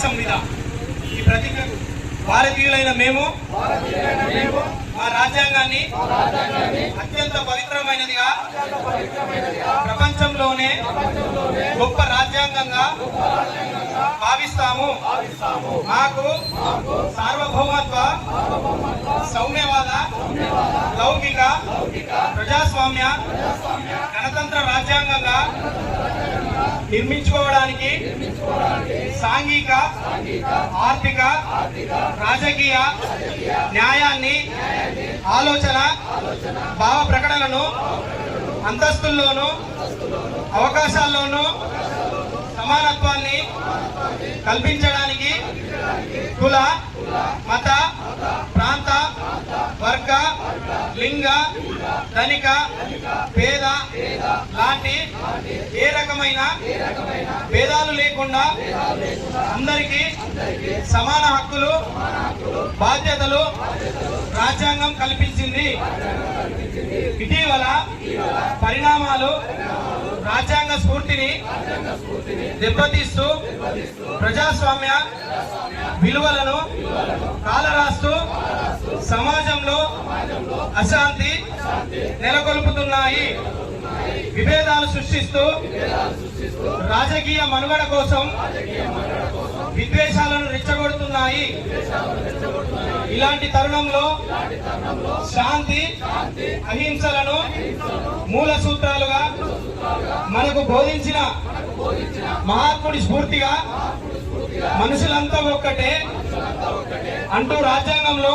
సంవిధ ఈ ప్రతిజ్ఞకు భారతీయులైన మేము మా రాజ్యాంగాన్ని అత్యంత పవిత్రమైనదిగా ప్రపంచంలోనే గొప్ప రాజ్యాంగంగా భావిస్తాము. మాకు సార్వభౌమత్వ సౌమ్యవాద లౌకిక ప్రజాస్వామ్య గణతంత్ర రాజ్యాంగంగా నిర్మించుకోవడానికి సాంఘిక ఆర్థిక రాజకీయ న్యాయాన్ని ఆలోచన భావ ప్రకటనను అంతస్తుల్లోనూ అవకాశాల్లోనూ సమానత్వాన్ని కల్పించడానికి కుల లింగ ధనిక పేద లాంటి ఏ రకమైన భేదాలు లేకుండా అందరికీ సమాన హక్కులు బాధ్యతలు రాజ్యాంగం కల్పించింది. ఇటీవల పరిణామాలు రాజ్యాంగ స్ఫూర్తిని దెబ్బతీస్తూ ప్రజాస్వామ్య విలువలను కాలరాస్తూ సమాజంలో అశాంతి నెలకొల్పుతున్నాయి. విభేదాలు సృష్టిస్తూ రాజకీయ మనుగడ కోసం విద్వేషాలను రెచ్చగొడుతున్నాయి. ఇలాంటి తరుణంలో శాంతి అహింసలను మూల సూత్రాలుగా మనకు బోధించిన మహాత్ముడి స్ఫూర్తిగా మనుషులంతా ఒక్కటే అంటూ రాజ్యాంగంలో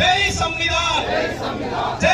జై సంవిధాన్ జై